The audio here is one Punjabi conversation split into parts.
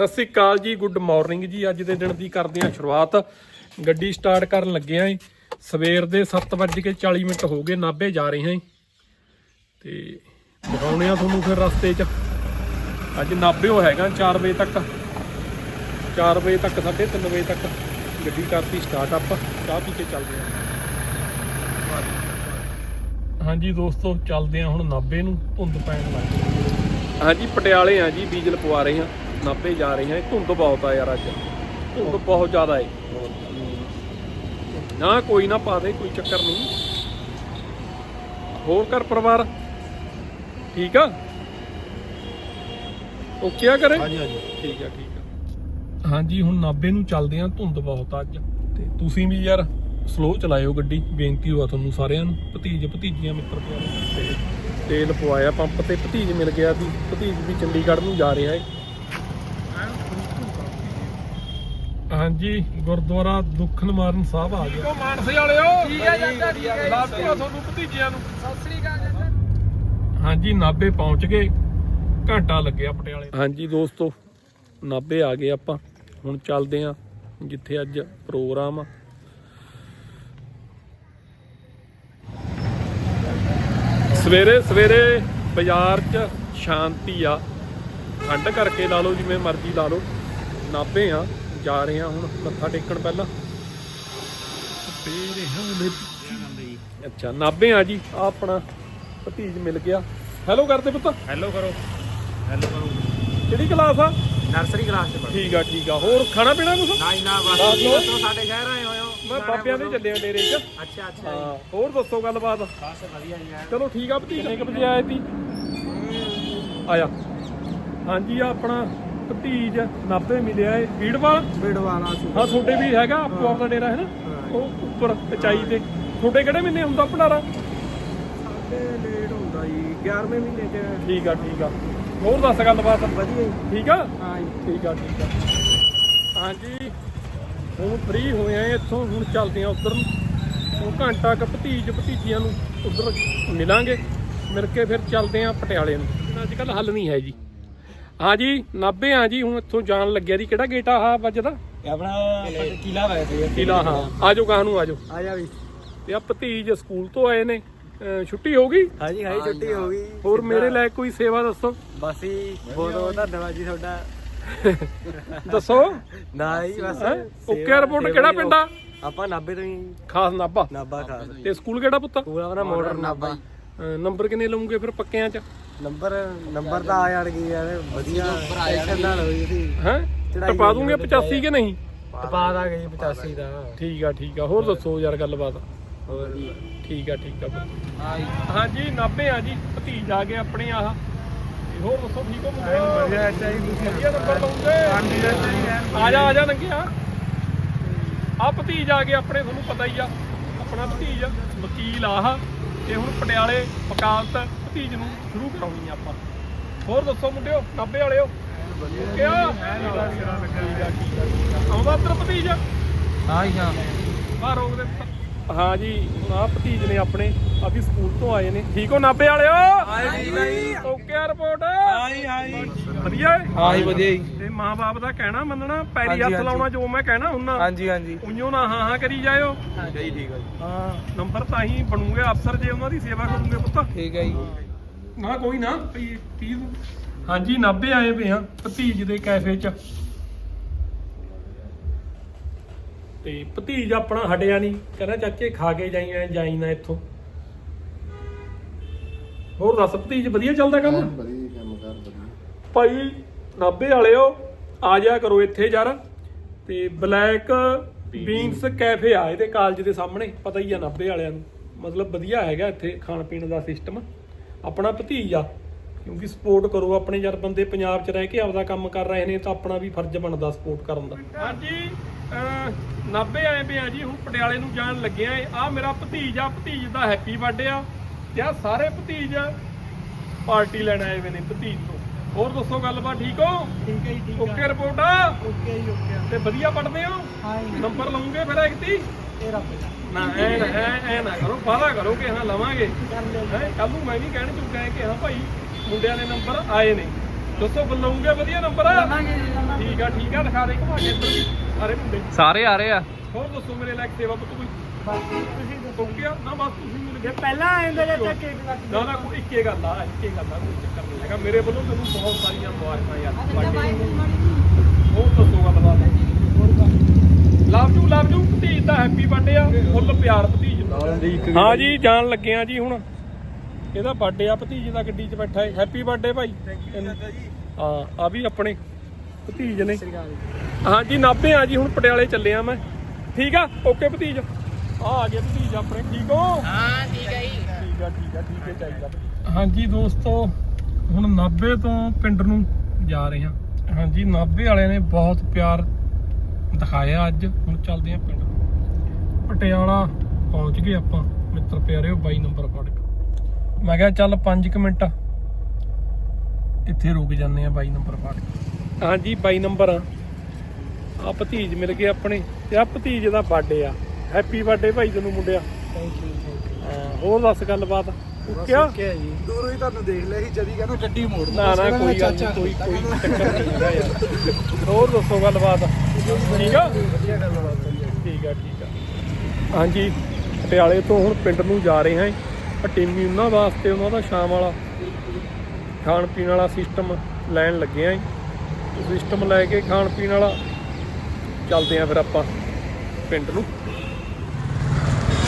ਸਤਿ ਸ੍ਰੀ ਅਕਾਲ ਜੀ, ਗੁੱਡ ਮਾਰਨਿੰਗ ਜੀ। ਅੱਜ ਦੇ ਦਿਨ ਦੀ ਕਰਦੇ ਹਾਂ ਸ਼ੁਰੂਆਤ। ਗੱਡੀ ਸਟਾਰਟ ਕਰਨ ਲੱਗੇ ਆਂ ਸਵੇਰ ਦੇ 7:40 ਮਿੰਟ ਹੋ ਗਏ, ਨਾਭੇ ਜਾ ਰਹੇ ਹਾਂ ਤੇ ਦਿਖਾਉਣੇ ਆ ਤੁਹਾਨੂੰ ਫਿਰ ਰਸਤੇ 'ਚ। ਅੱਜ ਨਾਭੇ ਨਾਭਿਓ ਹੈਗਾ 4 ਵਜੇ ਤੱਕ। 4 ਵਜੇ ਤੱਕ 3:30 ਵਜੇ ਤੱਕ ਗੱਡੀ ਕਰਤੀ ਸਟਾਰਟ ਆਪਾਂ ਚਾਹ ਪੀ ਕੇ ਚੱਲਦੇ ਹਾਂ। ਹਾਂਜੀ ਦੋਸਤੋ, ਚੱਲਦੇ ਆ ਹੁਣ ਨਾਭੇ ਨੂੰ। ਧੁੰਦ ਪੈਣ ਲੱਗ ਗਈ। ਹਾਂਜੀ, ਪਟਿਆਲੇ ਆ ਜੀ, ਡੀਜ਼ਲ ਪਵਾ ਰਹੇ ਹਾਂ। ਨਾਭੇ ਜਾ ਰਹੇ ਹਾਂ ਧੁੰਦ ਬਹੁਤ ਆ ਯਾਰ ਅੱਜ। ਧੁੰਦ ਬਹੁਤ ਜ਼ਿਆਦਾ ਹੈ ਨਾ ਕੋਈ ਨਾ ਪਾ ਦੇ ਕੋਈ ਚੱਕਰ ਨਹੀਂ। ਹੋਰ ਘਰ ਪਰਿਵਾਰ? ਠੀਕ ਆ? ਓਕੇ ਆ ਕਰੇ ਹਾਂਜੀ ਹਾਂਜੀ। ਠੀਕ ਆ ਠੀਕ ਆ। ਹਾਂਜੀ ਹੁਣ ਨਾਭੇ ਨੂੰ ਚੱਲਦੇ ਆ। ਧੁੰਦ ਬਹੁਤ ਆ ਅੱਜ। ਤੇ ਤੁਸੀਂ ਵੀ ਯਾਰ ਸਲੋ ਚਲਾਇਓ ਗੱਡੀ। ਬੇਨਤੀ ਹੋਆ ਤੁਹਾਨੂੰ ਸਾਰਿਆਂ ਨੂੰ। ਭਤੀਜ ਭਤੀਜੀਆਂ ਮਿੱਤਰ ਪਿਆਰੇ। ਤੇ ਤੇਲ ਪਵਾਇਆ ਪੰਪ ਤੇ। ਭਤੀਜ ਮਿਲ ਗਿਆ ਸੀ। ਭਤੀਜ ਵੀ ਚੰਡੀਗੜ੍ਹ ਨੂੰ ਜਾ ਰਿਹਾ ਹੈ ਹਾਂਜੀ ਗੁਰਦੁਆਰਾ ਦੁੱਖ ਨਿਵਾਰਨ ਸਾਹਿਬ ਆ ਗਿਆ। ਮਾਨਸੇ ਵਾਲਿਓ ਠੀਕ ਹੈ ਚਾਚਾ ਠੀਕ ਹੈ ਤੁਹਾਨੂੰ ਭਤੀਜਿਆਂ ਨੂੰ। ਸਤਿ ਸ੍ਰੀ ਅਕਾਲ ਚਾਚਾ ਹਾਂਜੀ ਨਾਭੇ ਪਹੁੰਚ ਗਏ। ਘੰਟਾ ਲੱਗਿਆ ਪਟਿਆਲੇ ਹਾਂਜੀ ਦੋਸਤੋ ਨਾਭੇ ਆ ਗਏ ਆਪਾਂ। ਹੁਣ ਚੱਲਦੇ ਆਂ ਜਿੱਥੇ ਅੱਜ ਪ੍ਰੋਗਰਾਮ ਆ। ਸਵੇਰੇ ਸਵੇਰੇ ਬਾਜ਼ਾਰ 'ਚ ਸ਼ਾਂਤੀ ਆ। ਠੰਡ ਕਰਕੇ ਲਾ ਲਓ ਜਿਵੇਂ ਮਰਜ਼ੀ ਲਾ ਲਓ। ਨਾਭੇ ਆ। ਜਾ ਰਹੇ ਆ ਹੁਣ ਮੱਥਾ ਟੇਕਣ ਪਹਿਲਾਂ। ਤੇਰੇ ਹਮਲੇ ਅੱਛਾ ਨਾਭੇ ਆ ਜੀ ਆ ਆਪਣਾ ਭਤੀਜ ਮਿਲ ਗਿਆ। ਹੈਲੋ ਕਰਦੇ ਪੁੱਤ। ਹੈਲੋ ਕਰੋ। ਹੈਲੋ ਕਰੋ। ਕਿਹੜੀ ਕਲਾਸ ਆ? ਨਰਸਰੀ ਕਲਾਸ ਚ ਪੜ੍ਹ। ਠੀਕ ਆ ਠੀਕ ਆ। ਹੋਰ ਖਾਣਾ ਪੀਣਾ ਕੁਛ? ਨਾ ਹੀ ਨਾ ਬਸ ਸਾਡੇ ਸ਼ਹਿਰ ਆਏ ਹੋਏ ਹੋ। ਮੈਂ ਬਾਬਿਆਂ ਦੇ ਚੱਲਿਆ ਡੇਰੇ 'ਚ। ਅੱਛਾ ਅੱਛਾ ਹਾਂ ਹੋਰ ਦੱਸੋ ਗੱਲਬਾਤ? ਬਸ ਵਧੀਆ ਜੀ ਚਲੋ ਠੀਕ ਆ ਭਤੀਜ। ਕਿੰਨੇ ਵਜੇ ਆਏ ਤੀ ਆਇਆ। ਹਾਂਜੀ ਆ ਆਪਣਾ ਭਤੀਜ ਨਾਭੇ ਮਿਲਿਆ ਏ। ਫੀਡਵਾਲ ਬਿੜਵਾਲਾ ਹਾਂ ਤੁਹਾਡੇ ਵੀ ਹੈਗਾ ਆਪੋ ਆਪਦਾ ਡੇਰਾ ਹੈ। ਨਾ ਉਹ ਉੱਪਰ ਉਚਾਈ ਤੇ। ਤੁਹਾਡੇ ਕਿਹੜੇ ਮਹੀਨੇ ਹੁੰਦਾ ਭੰਡਾਰਾ? ਸਾਡੇ ਲੇਟ ਹੁੰਦਾ ਜੀ 11ਵੇਂ ਮਹੀਨੇ ਚ। ਠੀਕ ਆ ਠੀਕ ਆ। ਹੋਰ ਦੱਸ ਗੱਲਬਾਤ। ਵਧੀਆ ਜੀ। ਠੀਕ ਆ? ਹਾਂ ਜੀ। ਠੀਕ ਆ ਠੀਕ ਆ। ਹਾਂਜੀ ਹੁਣ ਫ੍ਰੀ ਹੋਏ ਆ ਇੱਥੋਂ ਹੁਣ ਚੱਲਦੇ ਆ ਉਧਰ ਨੂੰ। ਉਹ ਘੰਟਾ ਕ ਭਤੀਜ ਭਤੀਜੀਆਂ ਨੂੰ ਉਧਰ ਮਿਲਾਂਗੇ। ਮਿਲ ਕੇ ਫਿਰ ਚੱਲਦੇ ਆ ਪਟਿਆਲੇ ਨੂੰ। ਅੱਜ ਕੱਲ ਹੱਲ ਨਹੀਂ ਹੈ ਜੀ। ਹਾਂਜੀ ਨਾਭੇ ਆ ਜੀ ਹੁਣ ਇੱਥੋਂ ਜਾਣ ਲੱਗਿਆ ਦੀ ਕਿਹੜਾ ਗੇਟ ਆ ਆਹ ਵੱਜਦਾ ਆਪਣਾ ਕਿਲਾ ਵੈਸੇ ਕਿਲਾ ਹਾਂ। ਆਜੋ ਗਾਂ ਨੂੰ ਆਜੋ। ਆ ਜਾ ਵੀ। ਤੇ ਆ ਭਤੀਜ ਸਕੂਲ ਤੋਂ ਆਏ ਨੇ। ਅਹ ਛੁੱਟੀ ਹੋ ਗਈ? ਹਾਂਜੀ ਹਾਂਜੀ ਛੁੱਟੀ ਹੋ ਗਈ। ਹੋਰ ਮੇਰੇ ਲਈ ਕੋਈ ਸੇਵਾ ਦੱਸੋ? ਬਸ ਹੀ ਬਹੁਤ ਬਹੁਤ ਧੰਨਵਾਦ ਜੀ ਤੁਹਾਡਾ। ਦੱਸੋ? ਨਾ ਜੀ ਬਸ ਹੈਂ? ਓਕੇ ਰਿਪੋਰਟ ਕਿਹੜਾ ਪਿੰਡ ਆ? ਆਪਾਂ ਨਾਭੇ ਤੋਂ ਹੀ। ਖਾਸ ਨਾਭਾ। ਨਾਭਾ ਖਾਸ। ਤੇ ਸਕੂਲ ਕਿਹੜਾ ਪੁੱਤ ਪੂਰਾ ਆਪਣਾ ਮਾਡਰਨ ਨਾਭਾ। ਨੰਬਰ ਕਿੰਨੇ ਲਵਾਂਗੇ ਫਿਰ ਪੱਕਿਆਂ ਚ? ਨੰਬਰ ਨੰਬਰ ਤਾਂ ਆ ਜਾਣਗੇ ਯਾਰ ਵਧੀਆ ਟੈਨਸ਼ਨ ਨਾਲ ਹੋਈ ਸੀ ਹੈ? ਟਪਾ ਦੂੰਗੇ 85 ਕਿ ਨਹੀਂ? ਟਪਾ ਦਾਂਗੇ ਜੀ 85 ਦਾ। ਠੀਕ ਆ ਠੀਕ ਆ। ਹੋਰ ਦੱਸੋ ਯਾਰ ਗੱਲਬਾਤ। ਹੋਰ। ਠੀਕ ਆ ਠੀਕ ਆ। ਹਾਂਜੀ ਨਾਭੇ ਆ ਜੀ ਭਤੀਜ ਆ ਗਏ ਆਪਣੇ ਆਹ। ਹੋਰ ਦੱਸੋ ਠੀਕ ਹੋ ਮੁੰਡੇ ਵਧੀਆ ਅੱਛਾ ਜੀ ਤੁਸੀਂ ਵਧੀਆ ਨੰਬਰ ਲਵਾਂਗੇ ਹਾਂਜੀ ਆ ਜਾ ਆ ਜਾ ਲੰਘਿਆ ਆ ਭਤੀਜ ਆ ਗਏ ਆਪਣੇ ਤੁਹਾਨੂੰ ਪਤਾ ਹੀ ਆ। ਆਪਣਾ ਭਤੀਜ ਵਕੀਲ ਆਹ ਤੇ ਹੁਣ ਪਟਿਆਲੇ ਵਕਾਲਤ ਭਤੀਜ ਨੂੰ ਸ਼ੁਰੂ ਕਰਾਉਣੀ ਆ ਆਪਾਂ। ਹੋਰ ਦੱਸੋ ਮੁੰਡਿਓ ਨਾਭੇ ਵਾਲਿਓ? ਕਿਆ? ਆ ਆ ਆ ਆਉਂਦਾ ਤੇਰਾ ਭਤੀਜ? ਹਾਂ ਜੀ ਹਾਂ। ਬਾਹਰ ਰੋਕ ਦੇ। ਹਾਂ ਜੀ ਆਹ ਭਤੀਜ ਨੇ ਆਪਣੇ ਆ ਵੀ ਸਕੂਲ ਤੋਂ ਆਏ ਨੇ। ਠੀਕ ਹੋ ਨਾਭੇ ਵਾਲਿਓ? ਆ ਜੀ। ਓਕੇ ਰਿਪੋਰਟ ਹਾਂਜੀ ਹਾਂਜੀ ਵਧੀਆ ਹੈ ਹਾਂ ਜੀ। ਵਧੀਆ ਜੀ। ਤੇ ਮਾਂ-ਬਾਪ ਦਾ ਕਹਿਣਾ ਮੰਨਣਾ ਪੈਰੀ ਹੱਥ। ਲਾਉਣਾ ਜੋ ਮੈਂ ਕਹਿਣਾ ਹੁੰਨਾ ਹਾਂਜੀ ਹਾਂਜੀ। ਉਈਓ ਨਾ ਹਾਂ ਹਾਂ ਕਰੀ ਜਾਇਓ। ਹੈ ਜੀ ਠੀਕ ਹੈ ਜੀ। ਹਾਂ ਨੰਬਰ ਤਾਂ ਹੀ ਬਣੂਗੇ ਅਫਸਰ ਜੇ ਉਹਨਾਂ ਦੀ ਸੇਵਾ ਕਰੂਗੇ ਪੁੱਤ। ਠੀਕ ਹੈ ਜੀ। ਨਾ ਕੋਈ ਨਾ 30 ਹਾਂਜੀ 90 ਆਏ ਪਏ ਆ ਭਤੀਜ ਦੇ ਕੈਫੇ 'ਚ। ਤੇ ਭਤੀਜ ਆਪਣਾ ਹਟਿਆ ਨਹੀਂ। ਕਹਿੰਦਾ ਚਾਚੇ ਖਾ ਕੇ ਜਾਈ ਐ ਜਾਈ ਨਾ ਇੱਥੋਂ। ਹੋਰ ਦੱਸ ਭਤੀਜ ਵਧੀਆ ਚੱਲਦਾ ਕੰਮ? ਵਧੀਆ ਕੰਮ ਕਰ ਵਧੀਆ। ਭਾਈ ਨਾਭੇ ਵਾਲਿਓ ਆ ਜਾ ਕਰੋ ਇੱਥੇ ਯਾਰ। ਤੇ ਬਲੈਕ ਬੀਨਸ ਕੈਫੇ ਆ ਇਹਦੇ ਕਾਲਜ ਦੇ ਸਾਹਮਣੇ ਪਤਾ ਹੀ ਆ ਨਾਭੇ ਵਾਲਿਆਂ ਨੂੰ। ਮਤਲਬ ਵਧੀਆ ਹੈਗਾ ਇੱਥੇ ਖਾਣ ਪੀਣ ਦਾ ਸਿਸਟਮ। ਆਪਣਾ ਭਤੀਜ ਆ। ਕਿਉਂਕਿ ਸਪੋਰਟ ਕਰੋ ਆਪਣੇ ਯਾਰ ਬੰਦੇ ਪੰਜਾਬ 'ਚ ਰਹਿ ਕੇ ਆਪਦਾ ਕੰਮ ਕਰ ਰਹੇ ਨੇ ਤਾਂ ਆਪਣਾ ਵੀ ਫਰਜ਼ ਬਣਦਾ ਸਪੋਰਟ ਕਰਨ ਦਾ। ਹਾਂਜੀ ਨਾਭੇ ਆਏ ਪਏ ਆ ਜੀ ਹੁਣ ਪਟਿਆਲੇ ਨੂੰ ਜਾਣ ਲੱਗੇ ਆ ਆ ਮੇਰਾ ਭਤੀਜ ਭਤੀਜ ਦਾ ਹੈਪੀ ਬਰਥਡੇ ਆ। ਤੇ ਆ ਸਾਰੇ ਭਤੀਜ ਪਾਰਟੀ ਲੈਣ ਆਏ ਨੇ ਭਤੀਜ ਤੋਂ। ਹੋਰ ਦੱਸੋ ਗੱਲਬਾਤ ਠੀਕ ਹੋ? ਠੀਕ ਹੈ ਜੀ ਠੀਕ ਓਕੇ ਰਿਪੋਰਟ ਆ? ਓਕੇ ਜੀ ਓਕੇ ਤੇ ਵਧੀਆ ਪੜਦੇ ਹੋ? ਹਾਂ ਨੰਬਰ ਲਵਾਂਗੇ ਫਿਰ ਐਕਤੀ ਇਹ ਰੱਬ ਨਾ ਐ ਨਾ ਐ ਐ ਨਾ ਕਰੋ ਵਾਦਾ ਕਰੋ ਕਿ ਹਾਂ ਲਵਾਂਗੇ। ਕਰ ਲਿਓ ਹੈ ਕੱਲ ਨੂੰ ਮੈਂ ਵੀ ਕਹਿਣ ਚੁੱਕਾ ਕਿ ਹਾਂ ਭਾਈ ਮੁੰਡਿਆਂ ਦੇ ਨੰਬਰ ਆਏ ਨੇ। ਦੱਸੋ ਬੁਲਾਉਂਗੇ ਵਧੀਆ ਨੰਬਰ? ਠੀਕ ਆ ਠੀਕ ਆ ਦਿਖਾ ਦੇ ਘੁਮਾ ਕੇ ਇੱਧਰ ਵੀ ਸਾਰੇ ਮੁੰਡੇ। ਸਾਰੇ ਆ ਰਹੇ ਆ। ਹੋਰ ਦੱਸੋ ਮੇਰੇ ਲਾਇਕ ਸੇਵਾ ਪੁੱਤ ਕੋਈ? ਤੁਸੀਂ ਦੱਸੋਗੇ ਨਾ ਬਸ ਤੁਸੀਂ ਮਿਲ ਗਏ ਪਹਿਲਾਂ ਆਉਂਦਾ ਜਾਂ ਕੇਕ ਕੱਟ ਨਾ ਨਾ ਕੋਈ ਇੱਕੇ ਗੱਲ ਆ ਇੱਕੇ ਗੱਲ ਆ ਕੋਈ ਚੱਕਰ ਨਹੀਂ ਹੈਗਾ। ਮੇਰੇ ਵੱਲੋਂ ਤੁਹਾਨੂੰ ਬਹੁਤ ਸਾਰੀਆਂ ਮੁਬਾਰਕਾਂ ਯਾਰ birthday ਹੋਰ ਦੱਸੋ ਗੱਲਬਾਤ ਲਵ ਯੂ ਲਵ ਯੂ ਭਤੀਜ ਦਾ ਹੈਪੀ ਬਰਥਡੇ ਆ। ਫੁੱਲ ਪਿਆਰ ਭਤੀਜ। ਹਾਂ ਜੀ ਜਾਣ ਲੱਗੇ ਆ ਜੀ ਹੁਣ। ਇਹਦਾ ਬਰਥਡੇ ਆ ਭਤੀਜ ਦਾ ਗੱਡੀ 'ਚ ਬੈਠਾ ਹੈ ਹੈਪੀ ਬਰਥਡੇ ਭਾਈ। ਹਾਂ ਆ ਵੀ ਆਪਣੇ ਭਤੀਜ ਨੇ। ਹਾਂ ਜੀ। ਨਾਭੇ ਆ ਜੀ ਹੁਣ ਪਟਿਆਲੇ ਚੱਲੇ ਆ ਮੈਂ। ਠੀਕ ਆ? ਓਕੇ ਭਤੀਜ। ਆ ਆ ਗਏ ਭਤੀਜ ਆਪਣੇ। ਠੀਕ ਹੋ? ਹਾਂ ਠੀਕ ਹੈ ਜੀ। ਠੀਕ ਆ ਠੀਕ ਆ ਠੀਕ ਹੈ ਚਾਹੀਦਾ। ਹਾਂਜੀ ਦੋਸਤੋ ਹੁਣ ਨਾਭੇ ਤੋਂ ਪਿੰਡ ਨੂੰ ਜਾ ਰਹੇ ਹਾਂ। ਹਾਂਜੀ ਨਾਭੇ ਵਾਲਿਆਂ ਨੇ ਬਹੁਤ ਪਿਆਰ ਦਿਖਾਇਆ ਅੱਜ। ਹੁਣ ਚੱਲਦੇ ਹਾਂ ਪਿੰਡ। ਪਟਿਆਲਾ ਪਹੁੰਚ ਗਏ ਆਪਾਂ ਮਿੱਤਰ ਪਿਆਰਿਓ 22 ਨੰਬਰ ਫਾਟਕ ਮੈਂ ਕਿਹਾ ਚੱਲ 5 ਮਿੰਟ। ਇੱਥੇ ਰੁਕ ਜਾਂਦੇ ਆ 22 ਨੰਬਰ ਫਾਟਕ ਹਾਂਜੀ 22 ਨੰਬਰ ਆ। ਆ ਭਤੀਜ ਮਿਲ ਗਏ ਆਪਣੇ ਤੇ ਆ ਭਤੀਜ ਦਾ ਬਰਥਡੇ ਆ। ਹੈਪੀ ਬਰਥਡੇ ਭਾਈ ਤੈਨੂੰ ਮੁੰਡਿਆ। ਥੈਂਕ ਯੂ ਹਾਂ, ਹੋਰ ਦੱਸ ਗੱਲਬਾਤ? ਕਿਆ ਕਿਆ ਜੀ। ਦੂਰੋਂ ਹੀ ਤੁਹਾਨੂੰ ਦੇਖ ਲਿਆ ਸੀ ਜਦੀ ਕਹਿੰਦਾ ਗੱਡੀ ਮੋੜ ਨਾ ਨਾ ਕੋਈ ਗੱਲ ਨਹੀਂ ਕੋਈ ਕੋਈ ਚੱਕਰ ਨਹੀਂ ਹੈਗਾ ਯਾਰ। ਹੋਰ ਦੱਸੋ ਗੱਲਬਾਤ? ਠੀਕ ਆ? ਵਧੀਆ ਗੱਲ ਬਾਤ ਹੈ ਠੀਕ ਆ ਠੀਕ ਆ। ਹਾਂਜੀ ਪਟਿਆਲੇ ਤੋਂ ਹੁਣ ਪਿੰਡ ਨੂੰ ਜਾ ਰਹੇ ਹਾਂ ਪਟੀਮੀ ਉਹਨਾਂ ਵਾਸਤੇ, ਉਹਨਾਂ ਦਾ ਸ਼ਾਮ ਵਾਲਾ ਖਾਣ ਪੀਣ ਵਾਲਾ ਸਿਸਟਮ ਲੈਣ ਲੱਗੇ ਆਂ ਸਿਸਟਮ ਲੈ ਕੇ ਖਾਣ ਪੀਣ ਵਾਲਾ ਚੱਲਦੇ ਆਂ ਫਿਰ ਆਪਾਂ ਪਿੰਡ ਨੂੰ।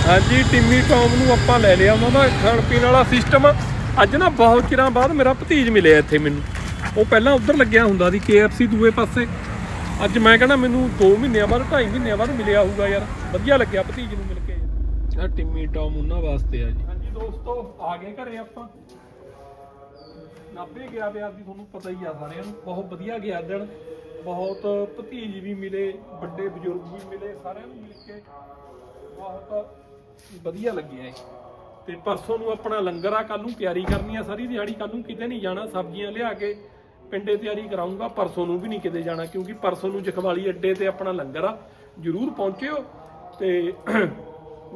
ਹਾਂਜੀ, ਟਿੰਮੀ ਟੌਮ ਨੂੰ ਆਪਾਂ ਲੈ ਲਿਆ ਉਹਨਾਂ ਦਾ ਖਾਣ ਪੀਣ ਵਾਲਾ ਸਿਸਟਮ ਅੱਜ ਨਾ ਬਹੁਤ ਚਿਰਾਂ ਬਾਅਦ ਮੇਰਾ ਭਤੀਜ ਮਿਲਿਆ ਇੱਥੇ ਮੈਨੂੰ। ਉਹ ਪਹਿਲਾਂ ਉੱਧਰ ਲੱਗਿਆ ਹੁੰਦਾ ਸੀ, KFC ਦੂਏ ਪਾਸੇ। ਅੱਜ ਮੈਂ ਕਹਿੰਦਾ ਮੈਨੂੰ 2 ਮਹੀਨਿਆਂ ਬਾਅਦ 2.5 ਮਹੀਨਿਆਂ ਬਾਅਦ ਮਿਲਿਆ ਹੋਊਗਾ ਯਾਰ। ਵਧੀਆ ਲੱਗਿਆ ਭਤੀਜ ਨੂੰ ਮਿਲ ਕੇ। ਯਾਰ ਟਿੰਮੀ ਟੌਮ ਉਹਨਾਂ ਵਾਸਤੇ ਆ ਜੀ। ਦੋਸਤੋ, ਆ ਗਏ ਘਰੇ ਆਪਾਂ। ਨਾਭੇ ਗਿਆ ਪਿਆ ਵੀ ਤੁਹਾਨੂੰ ਪਤਾ ਹੀ ਆ ਸਾਰਿਆਂ ਨੂੰ। ਬਹੁਤ ਵਧੀਆ ਗਿਆ ਦਿਨ। ਬਹੁਤ ਭਤੀਜ ਵੀ ਮਿਲੇ, ਵੱਡੇ ਬਜ਼ੁਰਗ ਵੀ ਮਿਲੇ, ਸਾਰਿਆਂ ਨੂੰ ਮਿਲ ਕੇ ਬਹੁਤ ਵਧੀਆ ਲੱਗਿਆ ਇਹ। ਤੇ ਪਰਸੋਂ ਨੂੰ ਆਪਣਾ ਲੰਗਰ ਆ ਕੱਲ ਨੂੰ ਤਿਆਰੀ ਕਰਨੀ ਆ। ਸਾਰੀ ਦਿਹਾੜੀ ਕੱਲ ਨੂੰ ਕਿਤੇ ਨਹੀਂ ਜਾਣਾ, ਸਬਜ਼ੀਆਂ ਲਿਆ ਕੇ ਪਿੰਡੇ ਤਿਆਰੀ ਕਰਾਉਂਗਾ ਪਰਸੋਂ ਨੂੰ ਵੀ ਨਹੀਂ ਕਿਤੇ ਜਾਣਾ, ਕਿਉਂਕਿ ਪਰਸੋਂ ਨੂੰ ਜਖਵਾਲੀ ਅੱਡੇ ਤੇ ਆਪਣਾ ਲੰਗਰ ਆ। ਜਰੂਰ ਪਹੁੰਚਿਓ। ਤੇ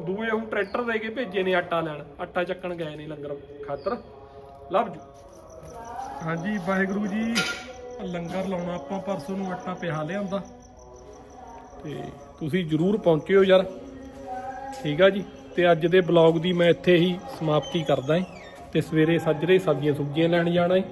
ਦੂਏ ਹੁਣ ਟਰੈਕਟਰ ਦੇ ਕੇ ਭੇਜੇ ਨੇ ਆਟਾ ਲੈਣ। ਆਟਾ ਚੱਕਣ ਗਏ ਨੇ ਲੰਗਰ ਖਾਤਰ। ਲਵ ਜੂ। ਹਾਂਜੀ ਵਾਹਿਗੁਰੂ ਜੀ ਲੰਗਰ ਲਾਉਣਾ ਆਪਾਂ ਪਰਸੋਂ ਨੂੰ ਆਟਾ ਪਿਹਾ ਲਿਆਂਦਾ। ਤੇ ਤੁਸੀਂ ਜਰੂਰ ਪਹੁੰਚਿਓ ਯਾਰ। ਠੀਕ ਆ ਜੀ। ਤੇ ਅੱਜ ਦੇ ਬਲੌਗ ਦੀ ਮੈਂ ਇੱਥੇ ਹੀ ਸਮਾਪਤੀ ਕਰਦਾ ਹਾਂ ਤੇ ਸਵੇਰੇ ਸੱਜਰੇ ਸਬਜ਼ੀਆਂ ਸੁਬਜ਼ੀਆਂ ਲੈਣ ਜਾਣਾ ਹੈ